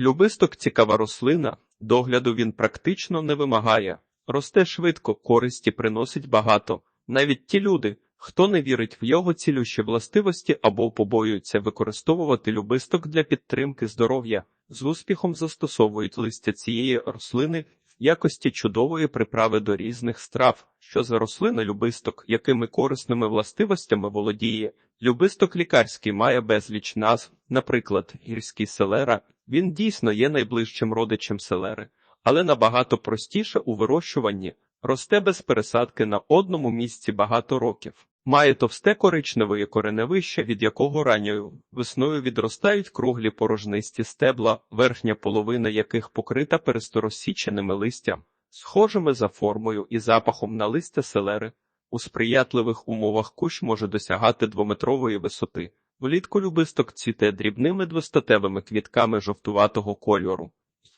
Любисток цікава рослина, догляду він практично не вимагає. Росте швидко, користі приносить багато. Навіть ті люди, хто не вірить в його цілющі властивості або побоюється використовувати любисток для підтримки здоров'я, з успіхом застосовують листя цієї рослини якості чудової приправи до різних страв. Що за рослина любисток, якими корисними властивостями володіє? Любисток лікарський має безліч назв, наприклад, гірський селера. Він дійсно є найближчим родичем селери, але набагато простіше у вирощуванні, росте без пересадки на одному місці багато років. Має товсте коричневе кореневище, від якого ранньою весною відростають круглі порожнисті стебла, верхня половина яких покрита пересторозсіченими листям, схожими за формою і запахом на листя селери. У сприятливих умовах кущ може досягати двометрової висоти. Влітку любисток цвіте дрібними двостатевими квітками жовтуватого кольору.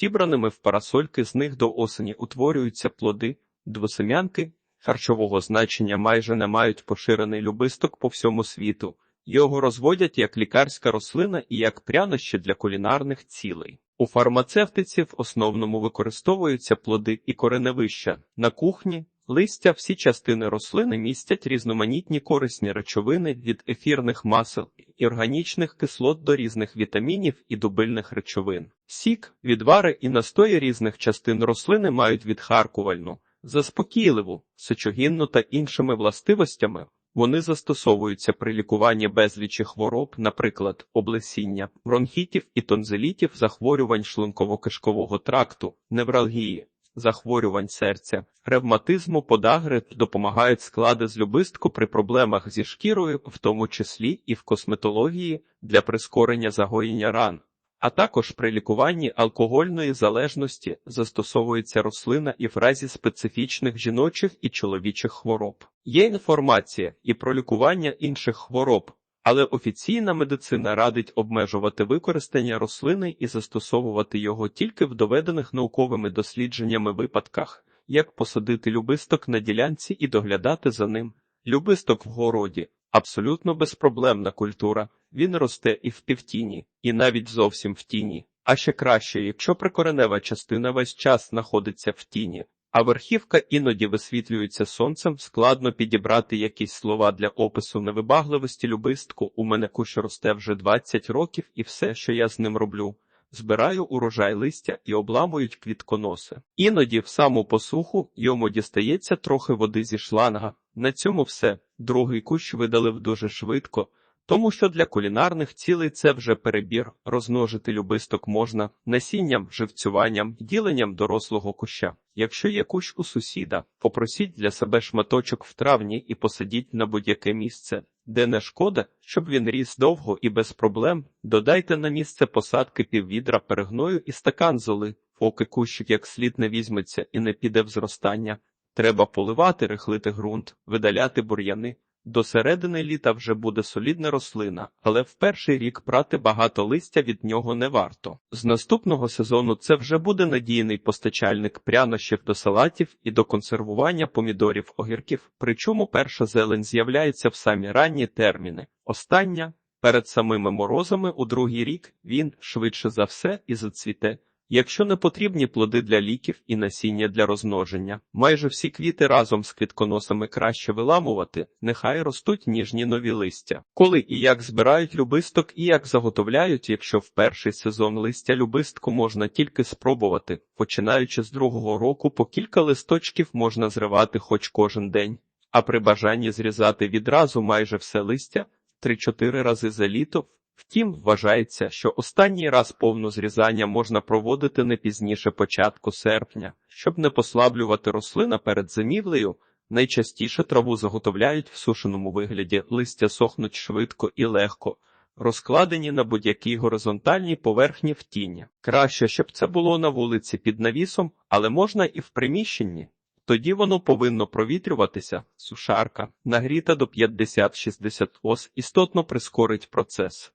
Зібраними в парасольки з них до осені утворюються плоди, двосем'янки, харчового значення майже не мають поширений любисток по всьому світу. Його розводять як лікарська рослина і як прянощі для кулінарних цілей. У фармацевтиці в основному використовуються плоди і кореневища. На кухні листя всі частини рослини містять різноманітні корисні речовини від ефірних масел і органічних кислот до різних вітамінів і дубильних речовин. Сік, відвари і настої різних частин рослини мають відхаркувальну, заспокійливу, сечогінну та іншими властивостями. Вони застосовуються при лікуванні безлічі хвороб, наприклад, облесіння, бронхітів і тонзилітів, захворювань шлунково-кишкового тракту, невралгії, захворювань серця, ревматизму, подагри допомагають склади з любистку при проблемах зі шкірою, в тому числі і в косметології для прискорення загоєння ран. А також при лікуванні алкогольної залежності застосовується рослина і в разі специфічних жіночих і чоловічих хвороб. Є інформація і про лікування інших хвороб, але офіційна медицина радить обмежувати використання рослини і застосовувати його тільки в доведених науковими дослідженнями випадках, як посадити любисток на ділянці і доглядати за ним. Любисток в городі абсолютно безпроблемна культура. Він росте і в півтіні, і навіть зовсім в тіні. А ще краще, якщо прикоренева частина весь час знаходиться в тіні, а верхівка іноді висвітлюється сонцем, складно підібрати якісь слова для опису невибагливості любистку. У мене кущ росте вже 20 років, і все, що я з ним роблю. Збираю урожай листя і обламують квітконоси. Іноді в саму посуху йому дістається трохи води зі шланга. На цьому все. Другий кущ видалив дуже швидко. Тому що для кулінарних цілей це вже перебір, розмножити любисток можна насінням, живцюванням, діленням дорослого куща. Якщо є кущ у сусіда, попросіть для себе шматочок в травні і посадіть на будь-яке місце, де не шкода, щоб він ріс довго і без проблем. Додайте на місце посадки піввідра перегною і стакан золи, поки кущик як слід не візьметься і не піде в зростання. Треба поливати, рихлити ґрунт, видаляти бур'яни. До середини літа вже буде солідна рослина, але в перший рік прати багато листя від нього не варто. З наступного сезону це вже буде надійний постачальник прянощів до салатів і до консервування помідорів огірків, причому перша зелень з'являється в самі ранні терміни. Остання перед самими морозами у другий рік він швидше за все і зацвіте. Якщо не потрібні плоди для ліків і насіння для розмноження, майже всі квіти разом з квітконосами краще виламувати, нехай ростуть ніжні нові листя. Коли і як збирають любисток і як заготовляють, якщо в перший сезон листя любистку можна тільки спробувати, починаючи з другого року по кілька листочків можна зривати хоч кожен день, а при бажанні зрізати відразу майже все листя 3-4 рази за літо. Втім, вважається, що останній раз повну зрізання можна проводити не пізніше початку серпня, щоб не послаблювати рослина перед зимівлею. Найчастіше траву заготовляють в сушеному вигляді, листя сохнуть швидко і легко, розкладені на будь-якій горизонтальній поверхні в тіні. Краще, щоб це було на вулиці під навісом, але можна і в приміщенні. Тоді воно повинно провітрюватися, сушарка, нагріта до 50-60 ос, істотно прискорить процес.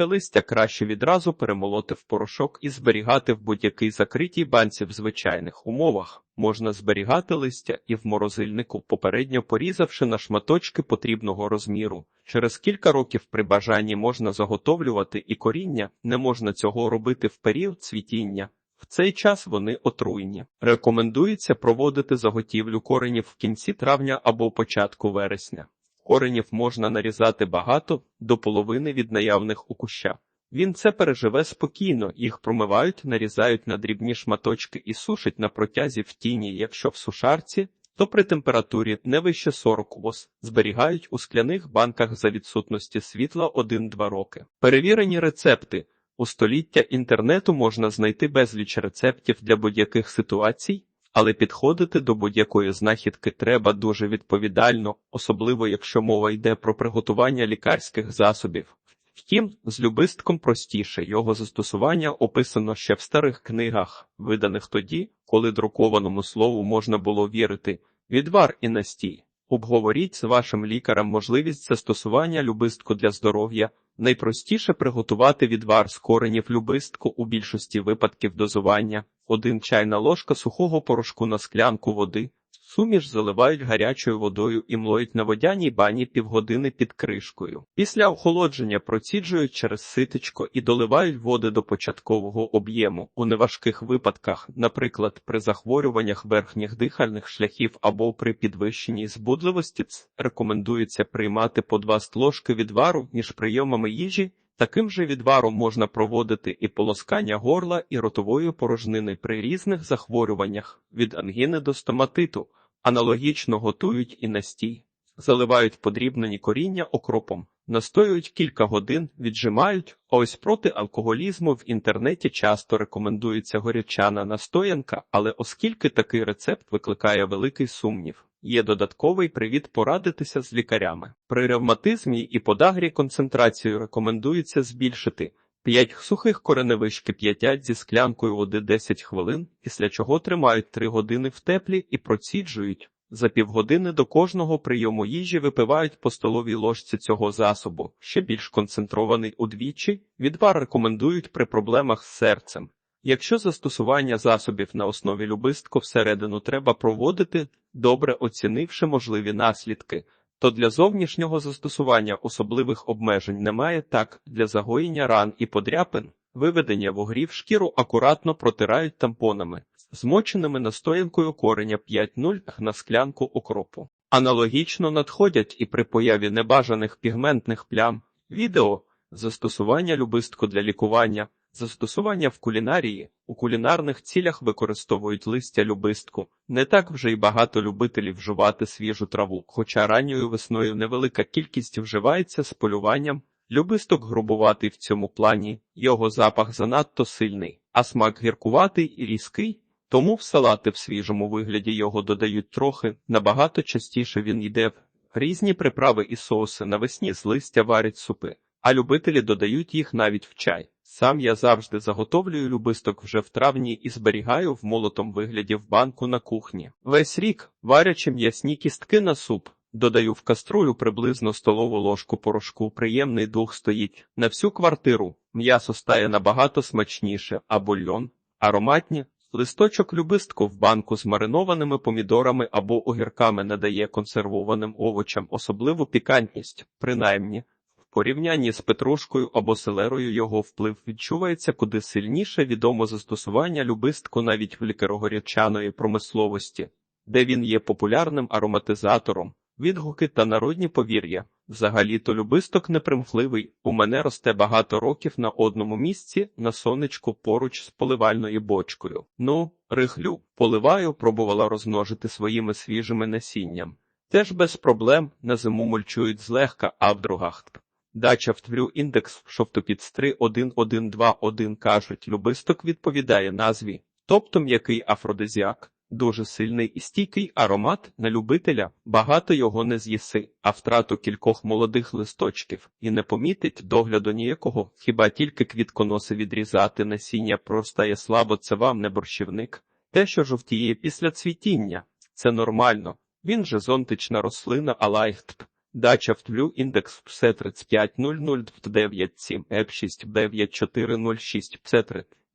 Сухе листя краще відразу перемолоти в порошок і зберігати в будь-якій закритій банці в звичайних умовах. Можна зберігати листя і в морозильнику, попередньо порізавши на шматочки потрібного розміру. Через кілька років при бажанні можна заготовлювати і коріння, не можна цього робити в період цвітіння. В цей час вони отруйні. Рекомендується проводити заготівлю коренів в кінці травня або початку вересня. Коренів можна нарізати багато до половини від наявних у куща. Він це переживе спокійно, їх промивають, нарізають на дрібні шматочки і сушать на протязі в тіні, якщо в сушарці, то при температурі не вище 40 вос зберігають у скляних банках за відсутності світла 1-2 роки. Перевірені рецепти. У століття інтернету можна знайти безліч рецептів для будь-яких ситуацій, але підходити до будь-якої знахідки треба дуже відповідально, особливо якщо мова йде про приготування лікарських засобів. Втім, з любистком простіше його застосування описано ще в старих книгах, виданих тоді, коли друкованому слову можна було вірити, відвар і настій. Обговоріть з вашим лікарем можливість застосування любистку для здоров'я. Найпростіше приготувати відвар з коренів любистку у більшості випадків дозування, один чайна ложка сухого порошку на склянку води, суміш заливають гарячою водою і млоють на водяній бані півгодини під кришкою. Після охолодження проціджують через ситечко і доливають води до початкового об'єму. У неважких випадках, наприклад, при захворюваннях верхніх дихальних шляхів або при підвищенні збудливості, рекомендується приймати по 2 ложки відвару між прийомами їжі. Таким же відваром можна проводити і полоскання горла і ротової порожнини при різних захворюваннях від ангіни до стоматиту. Аналогічно готують і настій, заливають подрібнені коріння окропом, настоюють кілька годин, віджимають. Ось проти алкоголізму в інтернеті часто рекомендується горячана настоянка, але оскільки такий рецепт викликає великий сумнів, є додатковий привід порадитися з лікарями. При ревматизмі і подагрі концентрацію рекомендується збільшити. 5 сухих кореневищ кип'ятять зі склянкою води 10 хвилин, після чого тримають 3 години в теплі і проціджують. За півгодини до кожного прийому їжі випивають по столовій ложці цього засобу, ще більш концентрований удвічі. Відвар рекомендують при проблемах з серцем. Якщо застосування засобів на основі любистку всередину треба проводити, добре оцінивши можливі наслідки то для зовнішнього застосування особливих обмежень немає так, для загоєння ран і подряпин, виведення вугрів шкіру акуратно протирають тампонами, змоченими настоянкою кореня 5-0 на склянку окропу. Аналогічно надходять і при появі небажаних пігментних плям, відео, застосування любистку для лікування. Застосування в кулінарії у кулінарних цілях використовують листя любистку. Не так вже й багато любителів вживати свіжу траву, хоча ранньою весною невелика кількість вживається з полюванням. Любисток грубуватий в цьому плані, його запах занадто сильний, а смак гіркуватий і різкий, тому в салати в свіжому вигляді його додають трохи, набагато частіше він йде в різні приправи і соуси навесні з листя варять супи, а любителі додають їх навіть в чай. Сам я завжди заготовлюю любисток вже в травні і зберігаю в молотом вигляді в банку на кухні. Весь рік, варячи м'ясні кістки на суп, додаю в каструлю приблизно столову ложку порошку. Приємний дух стоїть на всю квартиру. М'ясо стає набагато смачніше, а бульйон ароматні. Листочок любистку в банку з маринованими помідорами або огірками надає консервованим овочам особливу пікантність, принаймні порівнянні з петрушкою або селерою його вплив відчувається куди сильніше відомо застосування любистку навіть в лікарогорячаної промисловості, де він є популярним ароматизатором, відгуки та народні повір'я. Взагалі-то любисток непримхливий, у мене росте багато років на одному місці, на сонечку поруч з поливальною бочкою. Ну, рихлю, поливаю, пробувала розмножити своїми свіжими насінням. Теж без проблем на зиму мульчують злегка, а в другах Дача в тврю індекс шовтопіц 31121 кажуть, любисток відповідає назві, тобто м'який афродизіак, дуже сильний і стійкий аромат на любителя, багато його не з'їси, а втрату кількох молодих листочків і не помітить догляду ніякого, хіба тільки квітконоси відрізати насіння простає слабо, це вам не борщівник. Те, що жовтіє після цвітіння, це нормально. Він же зонтична рослина, а Дача втлю індекс псе 350097 еп 69406 псе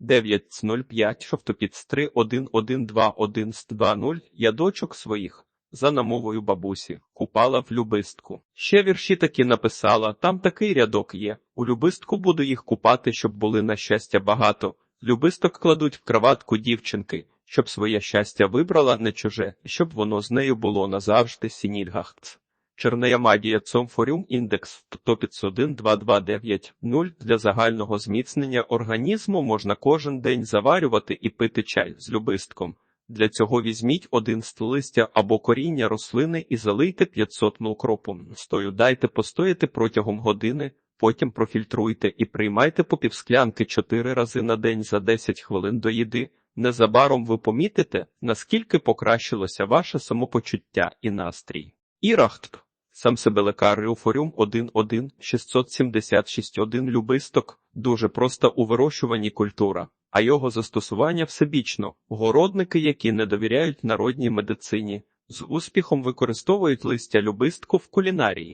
905 шовтопіц 3112120 я дочок своїх за намовою бабусі купала в любистку. Ще вірші такі написала, там такий рядок є. У любистку буду їх купати, щоб були на щастя багато. Любисток кладуть в кроватку дівчинки, щоб своє щастя вибрала не чуже, щоб воно з нею було назавжди сінільгахц. Чернея магія Цомфоріум індекс 10229 для загального зміцнення організму можна кожен день заварювати і пити чай з любистком. Для цього візьміть один ст листя або коріння рослини і залийте 500 мл кропом. Стою дайте постояти протягом години, потім профільтруйте і приймайте по півсклянки 4 рази на день за 10 хвилин до їди. Незабаром ви помітите, наскільки покращилося ваше самопочуття і настрій. Ірахт. Сам себе лекар Реуфоріум 1.1 676.1 любисток дуже просто у вирощуванні культура, а його застосування всебічно. Городники, які не довіряють народній медицині, з успіхом використовують листя любистку в кулінарії.